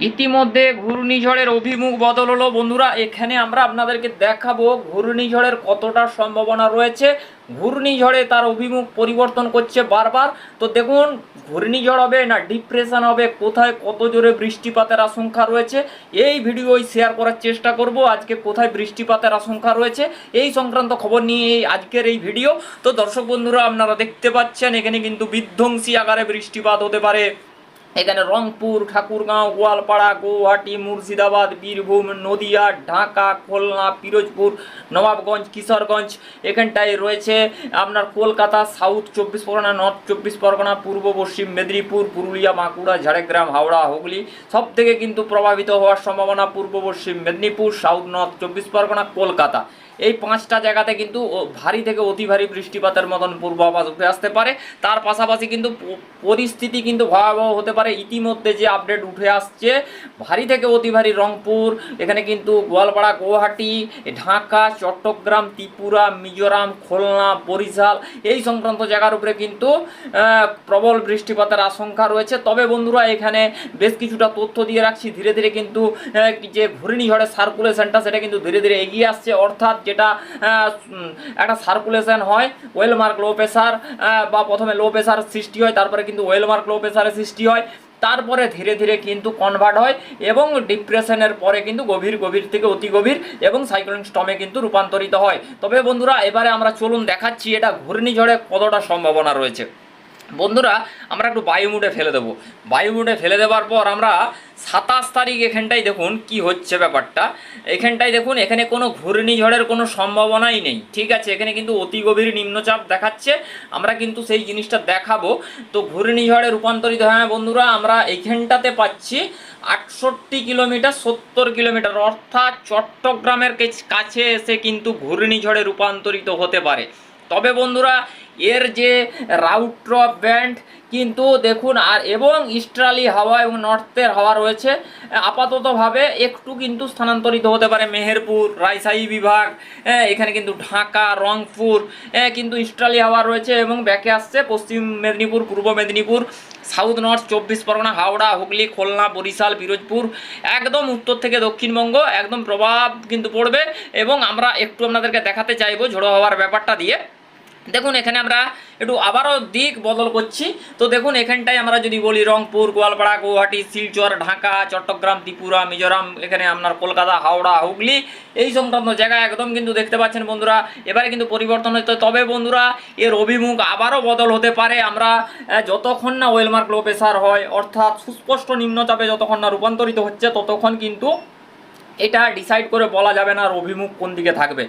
ইতিমধ্যে ঘূর্ণিঝড়ের অভিমুখ বদল হলো। বন্ধুরা, এখানে আমরা আপনাদেরকে দেখাবো ঘূর্ণিঝড়ের কতটা সম্ভাবনা রয়েছে। ঘূর্ণিঝড়ে তার অভিমুখ পরিবর্তন করছে বারবার। তো দেখুন, ঘূর্ণিঝড় হবে না, ডিপ্রেশন হবে, কোথায় কত জোরে বৃষ্টিপাতের আশঙ্কা রয়েছে, এই ভিডিওই শেয়ার করার চেষ্টা করব, আজকে কোথায় বৃষ্টিপাতের আশঙ্কা রয়েছে, এই সংক্রান্ত খবর নিয়ে এই আজকের এই ভিডিও। তো দর্শক বন্ধুরা, আপনারা দেখতে পাচ্ছেন, এখানে কিন্তু বিধ্বংসী আকারে বৃষ্টিপাত হতে পারে। এখানে রংপুর, ঠাকুরগাঁও, গোয়ালপাড়া, গৌহাটি, মুর্শিদাবাদ, বীরভূম, নদিয়া, ঢাকা, খুলনা, পিরোজপুর, নবাবগঞ্জ, কিশোরগঞ্জ এখানটায় রয়েছে আপনার কলকাতা সাউথ চব্বিশ পরগনা নর্থ চব্বিশ পরগনা, পূর্ব পশ্চিম মেদিনীপুর, পুরুলিয়া, বাঁকুড়া, ঝাড়গ্রাম, হাওড়া, হুগলি সব থেকে কিন্তু প্রভাবিত হওয়ার সম্ভাবনা পূর্ব পশ্চিম মেদিনীপুর সাউথ নর্থ চব্বিশ পরগনা, কলকাতা। এই পাঁচটা জায়গাতে কিন্তু ভারী থেকে অতি ভারী বৃষ্টিপাতের মতন পূর্বাভাস উঠে আসতে পারে। তার পাশাপাশি কিন্তু পরিস্থিতি কিন্তু ভয়াবহ হতে পারে। ইতিমধ্যে যে আপডেট উঠে আসছে, ভারী থেকে অতি ভারী রংপুর, এখানে কিন্তু গোয়ালপাড়া, গুয়াহাটি, ঢাকা, চট্টগ্রাম, ত্রিপুরা, মিজোরাম, খুলনা, বরিশাল এই সংক্রান্ত জায়গার উপরে কিন্তু প্রবল বৃষ্টিপাতের আশঙ্কা রয়েছে। তবে বন্ধুরা, এখানে বেশ কিছুটা তথ্য দিয়ে রাখছি। ধীরে ধীরে কিন্তু যে ঘূর্ণিঝড়ের সার্কুলেশনটা সেটা কিন্তু ধীরে ধীরে এগিয়ে আসছে। অর্থাৎ যেটা একটা সার্কুলেশন হয় ওয়েল মার্ক লো প্রেশার বা প্রথমে লো প্রেশার সৃষ্টি হয়, তারপরে কিন্তু ওয়েল মার্ক লো প্রেশারের সৃষ্টি হয়, তারপরে ধীরে ধীরে কিন্তু কনভার্ট হয় এবং ডিপ্রেশনের পরে কিন্তু গভীর গভীর থেকে অতি গভীর এবং সাইক্লোনিক স্টমে কিন্তু রূপান্তরিত হয়। তবে বন্ধুরা, এবারে আমরা চলুন দেখাচ্ছি এটা ঘূর্ণিঝড়ে কতটা সম্ভাবনা রয়েছে। বন্ধুরা, আমরা একটু বায়ুমুডে ফেলে দেবো। বায়ুমুডে ফেলে দেওয়ার পর আমরা সাতাশ তারিখ এখানটায় দেখুন কি হচ্ছে ব্যাপারটা। এখানটায় দেখুন, এখানে কোনো ঘূর্ণিঝড়ের কোনো সম্ভাবনাই নেই, ঠিক আছে? এখানে কিন্তু অতি গভীর নিম্নচাপ দেখাচ্ছে, আমরা কিন্তু সেই জিনিসটা দেখাবো। তো ঘূর্ণিঝড়ে রূপান্তরিত হ্যাঁ বন্ধুরা, আমরা এখানটাতে পাচ্ছি আটষট্টি কিলোমিটার, সত্তর কিলোমিটার। অর্থাৎ চট্টগ্রামের কাছে এসে কিন্তু ঘূর্ণিঝড়ে রূপান্তরিত হতে পারে। তবে বন্ধুরা এর যে রাউট্র ব্যান্ড কিন্তু দেখুন আর এবং ইস্ট্রালি হাওয়া এবং নর্থের হাওয়া রয়েছে আপাততভাবে একটু কিন্তু স্থানান্তরিত হতে পারে মেহেরপুর রাজশাহী বিভাগ হ্যাঁ, এখানে কিন্তু ঢাকা রংপুর হ্যাঁ, কিন্তু ইস্ট্রালি হাওয়া রয়েছে এবং ব্যাকে আসছে পশ্চিম মেদিনীপুর পূর্ব মেদিনীপুর সাউথ নর্থ চব্বিশ পরগনা হাওড়া হুগলি খুলনা বরিশাল পিরোজপুর একদম উত্তর থেকে দক্ষিণবঙ্গ একদম প্রভাব কিন্তু পড়বে এবং আমরা একটু আপনাদেরকে দেখাতে চাইব ঝোড়ো হওয়ার ব্যাপারটা দিয়ে। দেখুন, এখানে আমরা একটু আবারও দিক বদল করছি। তো দেখুন, এখানটায় আমরা যদি বলি রংপুর, গোয়ালপাড়া গুয়াহাটি শিলচর, ঢাকা, চট্টগ্রাম, ত্রিপুরা, মিজোরাম, এখানে আপনার কলকাতা, হাওড়া, হুগলি, এই সংক্রান্ত জায়গা একদম কিন্তু দেখতে পাচ্ছেন বন্ধুরা, এবারে কিন্তু পরিবর্তন হচ্ছে। তবে বন্ধুরা, এর অভিমুখ আবারও বদল হতে পারে। আমরা যতক্ষণ না ওয়েলমার্ক লো প্রেশার হয়, অর্থাৎ সুস্পষ্ট নিম্নচাপে যতক্ষণ না রূপান্তরিত হচ্ছে, ততক্ষণ কিন্তু এটা ডিসাইড করে বলা যাবে না আর অভিমুখ কোন দিকে থাকবে।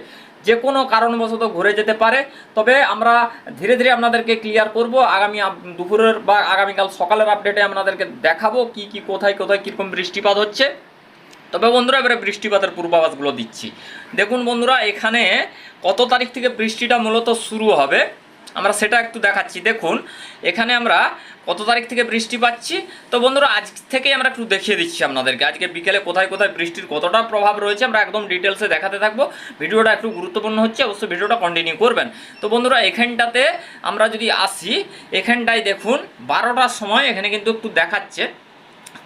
যে কোনো কারণবশত ঘুরে যেতে পারে। তবে আমরা ধীরে ধীরে আপনাদেরকে ক্লিয়ার করব। আগামী দুপুরের বা আগামীকাল সকালের আপডেটে আপনাদেরকে দেখাবো কি কি, কোথায় কোথায় কীরকম বৃষ্টিপাত হচ্ছে। তবে বন্ধুরা, এবারে বৃষ্টিপাতের পূর্বাভাসগুলো দিচ্ছি। দেখুন বন্ধুরা, এখানে কত তারিখ থেকে বৃষ্টিটা মূলত শুরু হবে? আমরা সেটা একটু দেখাচ্ছি। দেখুন, এখানে আমরা কত তারিখ থেকে বৃষ্টি পাচ্ছি? তো বন্ধুরা, আজ থেকেই আমরা একটু দেখিয়ে দিচ্ছি আপনাদেরকে। আজকে বিকেলে কোথায় কোথায় বৃষ্টির কতটা প্রভাব রয়েছে আমরা একদম ডিটেলসে দেখাতে থাকব। ভিডিওটা একটু গুরুত্বপূর্ণ হচ্ছে, অবশ্যই ভিডিওটা কন্টিনিউ করবেন। তো বন্ধুরা, এখানটাতে আমরা যদি আসি, এখানটায় দেখুন, বারোটার সময় এখানে কিন্তু একটু দেখাচ্ছে।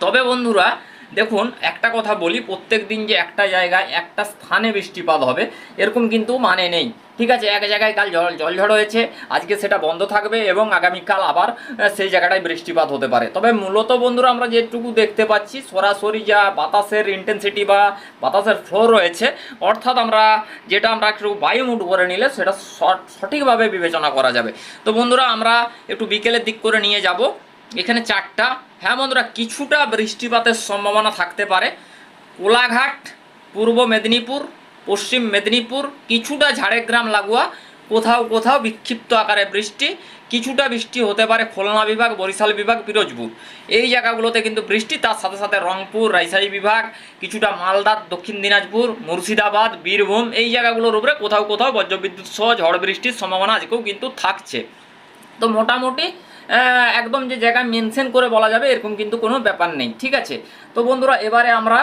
তবে বন্ধুরা দেখুন, একটা কথা বলি, প্রত্যেক দিন যে একটা জায়গায় একটা স্থানে বৃষ্টিপাত হবে, এরকম কিন্তু মানে নেই। ঠিক আছে, এক জায়গায় কাল জল, জলঝড় হয়েছে, আজকে সেটা বন্ধ থাকবে এবং আগামীকাল আবার সেই জায়গাটায় বৃষ্টিপাত হতে পারে। তবে মূলত বন্ধুরা, আমরা যেটুকু দেখতে পাচ্ছি, সরাসরি যা বাতাসের ইন্টেন্সিটি বা বাতাসের ফ্লো রয়েছে, অর্থাৎ আমরা যেটা আমরা একটু বায়ুমুড করে নিলে সেটা সঠ- সঠিকভাবে বিবেচনা করা যাবে। তো বন্ধুরা, আমরা একটু বিকেলের দিক করে নিয়ে যাব। এখানে চারটা। হ্যাঁ বন্ধুরা, কিছুটা বৃষ্টিপাতের সম্ভাবনা থাকতে পারে। কোলাঘাট, পূর্ব মেদিনীপুর, পশ্চিম মেদিনীপুর, কিছুটা ঝাড়গ্রাম, লাগোয়া, কোথাও কোথাও বিক্ষিপ্ত আকারে বৃষ্টি। কিছুটা বৃষ্টি হতে পারে খুলনা বিভাগ, বরিশাল বিভাগ, পিরোজপুর। এই জায়গাগুলোতে কিন্তু বৃষ্টি, তার সাথে সাথে রংপুর রাজশাহী বিভাগ, কিছুটা মালদা, দক্ষিণ দিনাজপুর, মুর্শিদাবাদ, বীরভূম, এই জায়গাগুলোর উপরে কোথাও কোথাও বজ্রবিদ্যুৎ সহ ঝড় বৃষ্টির সম্ভাবনা আজকেও কিন্তু থাকছে। তো মোটামুটি একদম যে জায়গা মেনশন করে বলা যাবে, এরকম কিন্তু কোনো ব্যাপার নেই, ঠিক আছে? তো বন্ধুরা, এবারে আমরা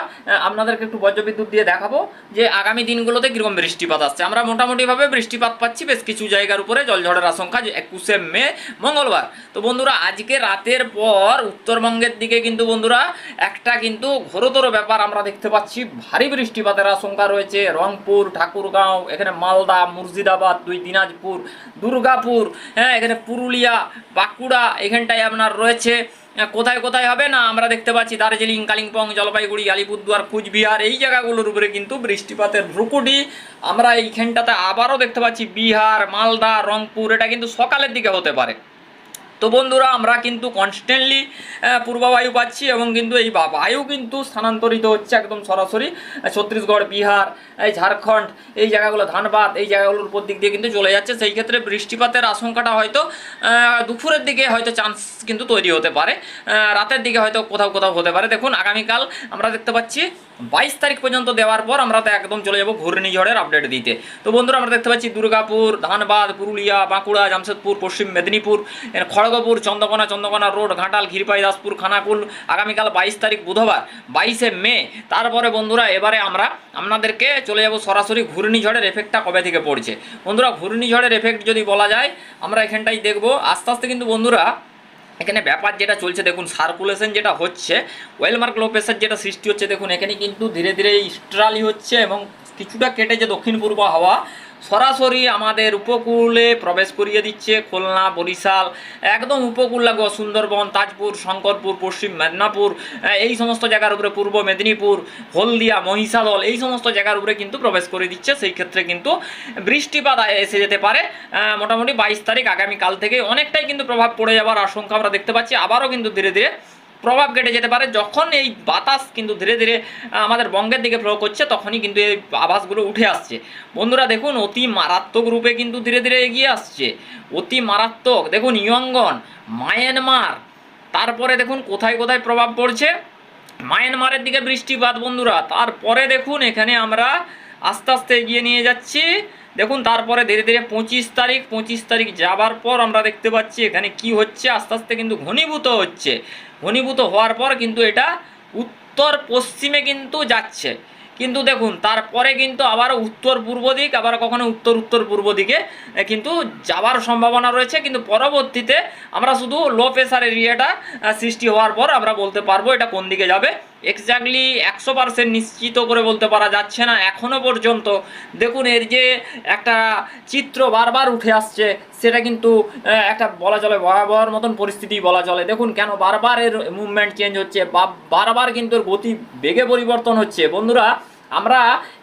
আপনাদেরকে একটু বজ্রবিদ্যুৎ দিয়ে দেখাবো যে আগামী দিনগুলোতে কীরকম বৃষ্টিপাত আসছে। আমরা মোটামুটিভাবে বৃষ্টিপাত পাচ্ছি, বেশ কিছু জায়গার উপরে জলঝড়ের আশঙ্কা যে একুশে মে, মঙ্গলবার। তো বন্ধুরা, আজকে রাতের পর উত্তরবঙ্গের দিকে কিন্তু বন্ধুরা, একটা কিন্তু ঘোরতর ব্যাপার আমরা দেখতে পাচ্ছি, ভারী বৃষ্টিপাতের আশঙ্কা রয়েছে। রংপুর, ঠাকুরগাঁও, এখানে মালদা, মুর্শিদাবাদ, দুই দিনাজপুর, দুর্গাপুর হ্যাঁ এখানে পুরুলিয়া, বাঁকুড়া এখানটায় আপনার রয়েছে। কোথায় কোথায় হবে না আমরা দেখতে পাচ্ছি দার্জিলিং, কালিম্পং, জলপাইগুড়ি, আলিপুরদুয়ার, কুচবিহার এই জায়গাগুলোর উপরে কিন্তু বৃষ্টিপাতের রুকুটি আমরা এইখানটাতে আবারও দেখতে পাচ্ছি বিহার, মালদা, রংপুর, এটা কিন্তু সকালের দিকে হতে পারে। তো বন্ধুরা, আমরা কিন্তু কনস্ট্যান্টলি পূর্ববায়ু পাচ্ছি এবং কিন্তু এই বায়ু কিন্তু স্থানান্তরিত হচ্ছে একদম সরাসরি ছত্তিশগড়, বিহার, এই ঝাড়খণ্ড, এই জায়গাগুলো, ধানবাদ, এই জায়গাগুলোর উপর দিক দিয়ে কিন্তু চলে যাচ্ছে। সেই ক্ষেত্রে বৃষ্টিপাতের আশঙ্কাটা হয়তো দুপুরের দিকে হয়তো চান্স কিন্তু তৈরি হতে পারে রাতের দিকে হয়তো কোথাও কোথাও হতে পারে। দেখুন, আগামীকাল আমরা দেখতে পাচ্ছি বাইশ তারিখ পর্যন্ত দেওয়ার পর আমরা তো একদম চলে যাব ঘূর্ণিঝড়ের আপডেট দিতে। তো বন্ধুরা, আমরা দেখতে পাচ্ছি দুর্গাপুর, ধানবাদ, পুরুলিয়া, বাঁকুড়া, জামশেদপুর, পশ্চিম মেদিনীপুর খড়গপুর, চন্দ্রকোনা চন্দ্রকোনা রোড, ঘাটাল, ক্ষীরপাই, দাসপুর, খানাকুল, আগামীকাল বাইশ তারিখ বুধবার, বাইশে মে। তারপরে বন্ধুরা, এবারে আমরা আপনাদেরকে চলে যাব সরাসরি ঘূর্ণিঝড়ের এফেক্টটা কবে থেকে পড়ছে। বন্ধুরা, ঘূর্ণিঝড়ের এফেক্ট যদি বলা যায়, আমরা এখানটাই দেখব। আস্তে আস্তে কিন্তু বন্ধুরা এখানে ব্যাপার যেটা চলছে, দেখুন সার্কুলেশন যেটা হচ্ছে ওয়েলমার্ক লো প্রেশার যেটা সৃষ্টি হচ্ছে, দেখুন, এখানে কিন্তু ধীরে ধীরে ইস্ট্রালি হচ্ছে এবং কিছুটা কেটে যে দক্ষিণ পূর্ব হাওয়া সরাসরি আমাদের উপকূলে প্রবেশ করিয়ে দিচ্ছে খুলনা, বরিশাল, একদম উপকূল লাগো সুন্দরবন, তাজপুর, শঙ্করপুর, পশ্চিম মেদিনীপুর এই সমস্ত জায়গার উপরে পূর্ব মেদিনীপুর, হলদিয়া, মহিষাদল, এই সমস্ত জায়গার উপরে কিন্তু প্রবেশ করে দিচ্ছে। সেই ক্ষেত্রে কিন্তু বৃষ্টিপাত এসে যেতে পারে। মোটামুটি বাইশ তারিখ আগামীকাল থেকে অনেকটাই কিন্তু প্রভাব পড়ে যাওয়ার আশঙ্কা আমরা দেখতে পাচ্ছি। আবারও কিন্তু ধীরে ধীরে প্রভাব কেটে যেতে পারে। যখন এই বাতাস কিন্তু ধীরে ধীরে আমাদের বঙ্গের দিকে প্রয়োগ করছে, তখনই কিন্তু এই আভাসগুলো উঠে আসছে। বন্ধুরা, দেখুন, অতি মারাত্মক রূপে কিন্তু ধীরে ধীরে এগিয়ে আসছে। অতি মারাত্মক। দেখুন, ইয়ঙ্গন, মায়ানমার। তারপরে দেখুন, কোথায় কোথায় প্রভাব পড়ছে? মায়ানমারের দিকে বৃষ্টিপাত, বন্ধুরা। তারপরে দেখুন, এখানে আমরা আস্তে আস্তে এগিয়ে নিয়ে যাচ্ছি। দেখুন, তারপরে ধীরে ধীরে পঁচিশ তারিখ পঁচিশ তারিখ যাবার পর আমরা দেখতে পাচ্ছি এখানে কি হচ্ছে, আস্তে আস্তে কিন্তু ঘনীভূত হচ্ছে। ঘনীভূত হওয়ার পর কিন্তু এটা উত্তর পশ্চিমে কিন্তু যাচ্ছে। কিন্তু দেখুন, তারপরে কিন্তু আবার উত্তর পূর্ব দিক, আবার কখনো উত্তর উত্তর পূর্ব দিকে কিন্তু যাওয়ার সম্ভাবনা রয়েছে। কিন্তু পরবর্তীতে আমরা শুধু লো প্রেশার এরিয়াটা সৃষ্টি হওয়ার পর আমরা বলতে পারব এটা কোন দিকে যাবে। এক্স্যাক্টলি একশো পার্সেন্ট নিশ্চিত করে বলতে পারা যাচ্ছে না এখনও পর্যন্ত। দেখুন এর যে একটা চিত্র বারবার উঠে আসছে, সেটা কিন্তু একটা বলা চলে ভয়াবহর মতন পরিস্থিতি বলা চলে। দেখুন, কেন বারবার এর মুভমেন্ট চেঞ্জ হচ্ছে, বা বারবার কিন্তু গতি বেগে পরিবর্তন হচ্ছে। বন্ধুরা, আমরা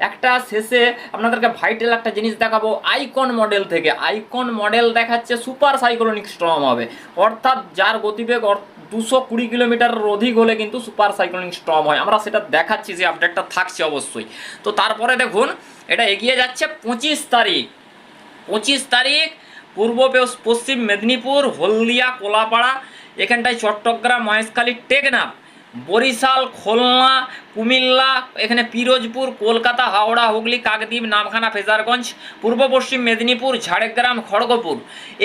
একটা শেষে আপনাদেরকে ভাইটাল একটা জিনিস দেখাবো আইকন মডেল থেকে। আইকন মডেল দেখাচ্ছে সুপার সাইক্লোনিক স্টর্ম হবে। অর্থাৎ যার গতিবেগ দুশো কুড়ি কিলোমিটারের অধিক হলে কিন্তু সুপার সাইক্লোনিক স্টর্ম হয়। আমরা সেটা দেখাচ্ছি, যে আপডেটটা থাকছে অবশ্যই। তো তারপরে দেখুন, এটা এগিয়ে যাচ্ছে পঁচিশ তারিখ। পঁচিশ তারিখ, পূর্ব পশ্চিম মেদিনীপুর, হলদিয়া, কোলাপাড়া, এখানটায় চট্টগ্রাম, মহেশখালী, টেকনাফ, বরিশাল, খুলনা কুমিল্লা, এখানে পিরোজপুর, কলকাতা, হাওড়া, হুগলি, কাকদ্বীপ, নামখানা, ফেজারগঞ্জ, পূর্ব পশ্চিম মেদিনীপুর, ঝাড়গ্রাম, খড়গপুর।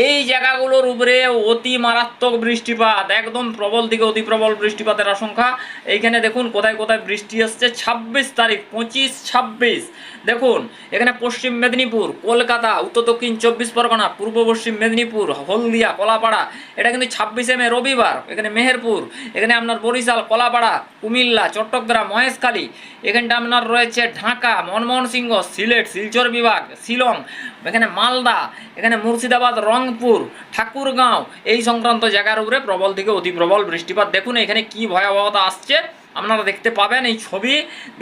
এই জায়গাগুলোর উপরে অতি মারাত্মক বৃষ্টিপাত, একদম প্রবল থেকে অতি প্রবল বৃষ্টিপাতের আশঙ্কা। এইখানে দেখুন কোথায় কোথায় বৃষ্টি আসছে, ছাব্বিশ তারিখ, পঁচিশ ছাব্বিশ। দেখুন, এখানে পশ্চিম মেদিনীপুর, কলকাতা, উত্তর দক্ষিণ চব্বিশ পরগনা, পূর্ব পশ্চিম মেদিনীপুর, হলদিয়া, কলাপাড়া, এটা কিন্তু ছাব্বিশে মে রবিবার, এখানে মেহেরপুর, এখানে আপনার বরিশাল, কলাপাড়া, কুমিল্লা, চট্টগ্রাম মহেশখালী। এখানটা আপনার রয়েছে ঢাকা, মনমোহন সিংহ, সিলেট, শিলচর বিভাগ, শিলং, এখানে মালদা, এখানে মুর্শিদাবাদ, রংপুর, ঠাকুরগাঁও। এই সংক্রান্ত জায়গার উপরে প্রবল থেকে অতি প্রবল বৃষ্টিপাত। দেখুন এখানে কি ভয়াবহতা আসছে। আপনারা দেখতে পাবেন এই ছবি।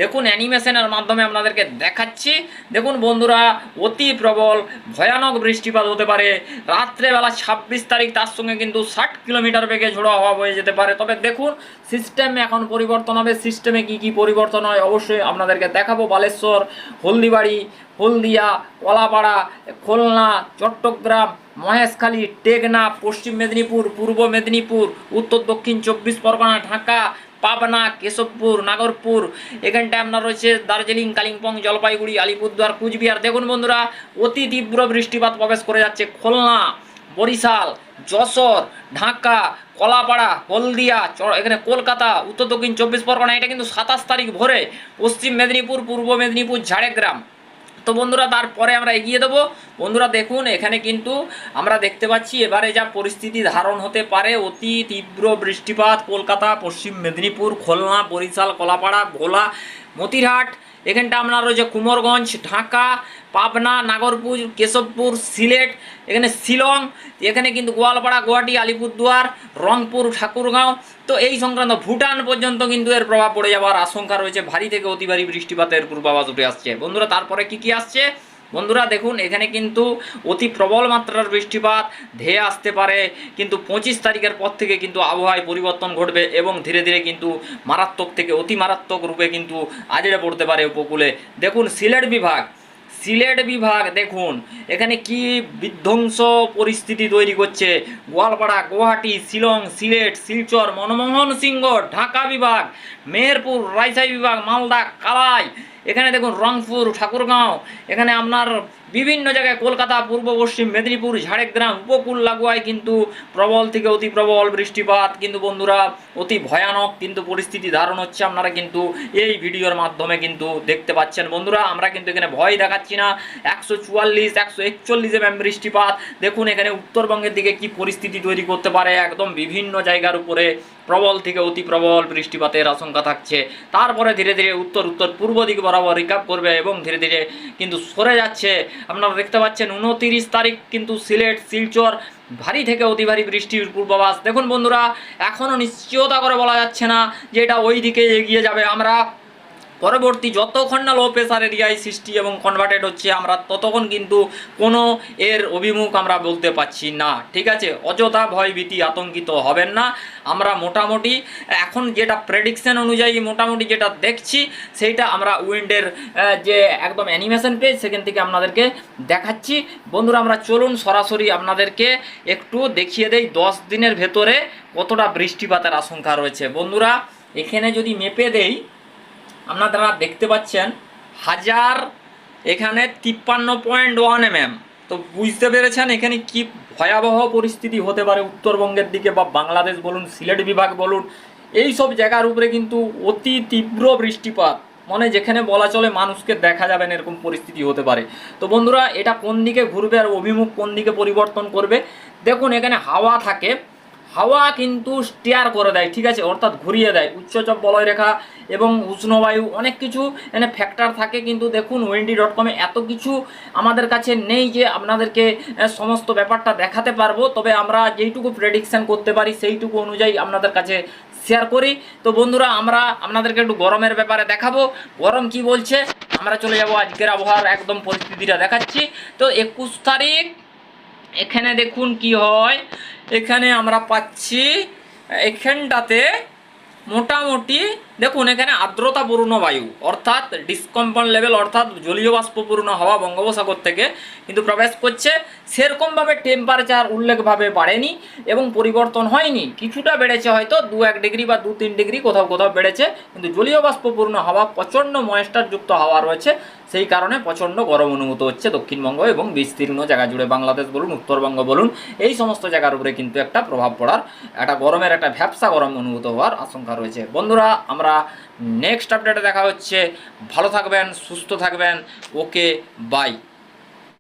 দেখুন অ্যানিমেশনের মাধ্যমে আপনাদেরকে দেখাচ্ছি। দেখুন বন্ধুরা, অতি প্রবল, ভয়ানক বৃষ্টিপাত হতে পারে। রাত্রেবেলা ছাব্বিশ তারিখ, তার সঙ্গে কিন্তু ষাট কিলোমিটার বেগে ঝোড়ো হওয়া হয়ে যেতে পারে। তবে দেখুন সিস্টেমে এখন পরিবর্তন হবে। সিস্টেমে কি কি পরিবর্তন হয় অবশ্যই আপনাদেরকে দেখাবো। বালেশ্বর, হলদিবাড়ি, হলদিয়া, কলাপাড়া, খুলনা, চট্টগ্রাম, মহেশখালী, টেকনাফ, পশ্চিম মেদিনীপুর, পূর্ব মেদিনীপুর, উত্তর দক্ষিণ চব্বিশ পরগনা, ঢাকা পাবনা কেশবপুর, নাগরপুর এখানটায় আপনার রয়েছে দার্জিলিং, কালিম্পং, জলপাইগুড়ি, আলিপুরদুয়ার, কুচবিহার। দেখুন বন্ধুরা, অতি তীব্র বৃষ্টিপাত প্রবেশ করে যাচ্ছে খুলনা, বরিশাল, যশোর, ঢাকা, কলাপাড়া, হলদিয়া এখানে কলকাতা, উত্তর দক্ষিণ চব্বিশ পরগনা। এটা কিন্তু সাতাশ তারিখ ভোরে পশ্চিম মেদিনীপুর, পূর্ব মেদিনীপুর, ঝাড়গ্রাম। তো বন্ধুরা, তারপরে আমরা এগিয়ে দেবো। বন্ধুরা, দেখুন, এখানে কিন্তু আমরা দেখতে পাচ্ছি, এবারে যা পরিস্থিতি ধারণ হতে পারে, অতি তীব্র বৃষ্টিপাত, কলকাতা, পশ্চিম মেদিনীপুর, খুলনা, বরিশাল, কলাপাড়া, ভোলা, মতিরহাট, এখানটা আপনার রয়েছে কুমোরগঞ্জ, ঢাকা পাবনা, নাগরপুর, কেশবপুর, সিলেট, এখানে শিলং, এখানে কিন্তু গোয়ালপাড়া, গুয়াহাটি, আলিপুরদুয়ার, রংপুর, ঠাকুরগাঁও। তো এই সংক্রান্ত ভুটান পর্যন্ত কিন্তু এর প্রভাব পড়ে যাওয়ার আশঙ্কা রয়েছে। ভারী থেকে অতি ভারী বৃষ্টিপাতের পূর্বাভাস উঠে আসছে। বন্ধুরা, তারপরে কি কি আসছে? বন্ধুরা, দেখুন, এখানে কিন্তু অতি প্রবল মাত্রার বৃষ্টিপাত ধেয়ে আসতে পারে। কিন্তু পঁচিশ তারিখের পর থেকে কিন্তু আবহাওয়ায় পরিবর্তন ঘটবে এবং ধীরে ধীরে কিন্তু মারাত্মক থেকে অতি মারাত্মক রূপে কিন্তু আজড়ে পড়তে পারে উপকূলে। দেখুন, সিলেট বিভাগ সিলেট বিভাগ, দেখুন, এখানে কি বিধ্বংস পরিস্থিতি তৈরি করছে। গোয়ালপাড়া, গুয়াহাটি, শিলং, সিলেট, শিলচর, মনমোহন সিংহ, ঢাকা বিভাগ, মেহেরপুর রাইসাই বিভাগ, মালদা, কালাই। এখানে দেখুন, রংপুর, ঠাকুরগাঁও। এখানে আপনার বিভিন্ন জায়গায়, কলকাতা, পূর্ব, পশ্চিম, মেদিনীপুর, ঝাড়গ্রাম উপকূল লাগোয়ায় কিন্তু প্রবল থেকে অতি প্রবল বৃষ্টিপাত। কিন্তু বন্ধুরা, অতি ভয়ানক কিন্তু পরিস্থিতি ধারণ হচ্ছে। আপনারা কিন্তু এই ভিডিওর মাধ্যমে কিন্তু দেখতে পাচ্ছেন। বন্ধুরা, আমরা কিন্তু এখানে ভয় দেখাচ্ছি না। একশো চুয়াল্লিশ, একশো একচল্লিশ এম বৃষ্টিপাত। দেখুন এখানে উত্তরবঙ্গের দিকে কি পরিস্থিতি তৈরি করতে পারে। একদম বিভিন্ন জায়গার উপরে প্রবল থেকে অতি প্রবল বৃষ্টিপাতের আশঙ্কা থাকছে। তারপরে ধীরে ধীরে উত্তর উত্তর পূর্ব দিকে বরাবর রিকাপ করবে এবং ধীরে ধীরে কিন্তু সরে যাচ্ছে। আপনারা দেখতে পাচ্ছেন উনতিরিশ তারিখ কিন্তু সিলেট, শিলচর, ভারী থেকে অতি ভারী বৃষ্টির পূর্বাভাস। দেখুন বন্ধুরা এখনও নিশ্চয়তা করে বলা যাচ্ছে না যে এটা ওই দিকে এগিয়ে যাবে। আমরা পরবর্তী যতক্ষণ না লো প্রেসার এরিয়ায় সৃষ্টি এবং কনভার্টেড হচ্ছে আমরা ততক্ষণ কিন্তু কোনো এর অভিমুখ আমরা বলতে পারছি না। ঠিক আছে? অযথা ভয়ভীতি আতঙ্কিত হবেন না। আমরা মোটামুটি এখন যেটা প্রেডিকশন অনুযায়ী মোটামুটি যেটা দেখছি, সেইটা আমরা উইন্ডের যে একদম অ্যানিমেশন পেজ সেখান থেকে আপনাদেরকে দেখাচ্ছি। বন্ধুরা, আমরা চলুন সরাসরি আপনাদেরকে একটু দেখিয়ে দেই দশ দিনের ভেতরে কতটা বৃষ্টিপাতের আশঙ্কা রয়েছে। বন্ধুরা, এখানে যদি মেপে দেই আপনারা দেখতে পাচ্ছেন, হাজার এখানে তিপ্পান্ন পয়েন্ট ওয়ান এম এম তো বুঝতে পেরেছেন এখানে কি ভয়াবহ পরিস্থিতি হতে পারে উত্তরবঙ্গের দিকে বা বাংলাদেশ বলুন, সিলেট বিভাগ বলুন, এই সব জায়গার উপরে কিন্তু অতি তীব্র বৃষ্টিপাত। মানে যেখানে বলা চলে মানুষকে দেখা যাবে না এরকম পরিস্থিতি হতে পারে। তো বন্ধুরা, এটা কোন দিকে ঘুরবে আর অভিমুখ কোন দিকে পরিবর্তন করবে? দেখুন, এখানে হাওয়া থাকে হাওয়া কিন্তু স্টিয়ার করে দেয়, ঠিক আছে? অর্থাৎ ঘুরিয়ে দেয়। উচ্চচাপ বলয় রেখা এবং উষ্ণবায়ু অনেক কিছু এনে ফ্যাক্টর থাকে, কিন্তু দেখুন ওয়েন্ডি ডট কমে এত কিছু আমাদের কাছে নেই যে আপনাদেরকে সমস্ত ব্যাপারটা দেখাতে পারব। তবে আমরা যেইটুকু প্রেডিকশান করতে পারি, সেইটুকু অনুযায়ী আপনাদের কাছে শেয়ার করি। তো বন্ধুরা, আমরা আপনাদেরকে একটু গরমের ব্যাপারে দেখাবো। গরম কি বলছে? আমরা চলে যাব আজকের আবহাওয়ার একদম পরিস্থিতিটা দেখাচ্ছি। তো একুশ তারিখ এখানে দেখুন কি হয়। এখানে আমরা পাচ্ছি এখানটাতে মোটামুটি দেখুন, এখানে আর্দ্রতাপূর্ণ বায়ু, অর্থাৎ ডিসকম্পন লেভেল অর্থাৎ জলীয় বাষ্পপূর্ণ হাওয়া বঙ্গোপসাগর থেকে কিন্তু প্রবেশ করছে। সেরকমভাবে টেম্পারেচার উল্লেখভাবে বাড়েনি এবং পরিবর্তন হয়নি। কিছুটা বেড়েছে হয়তো দু এক ডিগ্রি বা দু তিন ডিগ্রি, কোথাও কোথাও বেড়েছে, কিন্তু জলীয় বাষ্পপূর্ণ হাওয়া প্রচণ্ড ময়েস্টারযুক্ত হাওয়া রয়েছে। সেই কারণে প্রচণ্ড গরম অনুভূত হচ্ছে দক্ষিণবঙ্গ এবং বিস্তীর্ণ জায়গা জুড়ে বাংলাদেশ বলুন, উত্তরবঙ্গ বলুন, এই সমস্ত জায়গার উপরে কিন্তু একটা প্রভাব পড়ার, একটা গরমের একটা ভ্যাবসা গরম অনুভূত হওয়ার আশঙ্কা রয়েছে। বন্ধুরা আমরা নেক্সট আপডেটে দেখা হচ্ছে। ভালো থাকবেন সুস্থ থাকবেন। Okay bye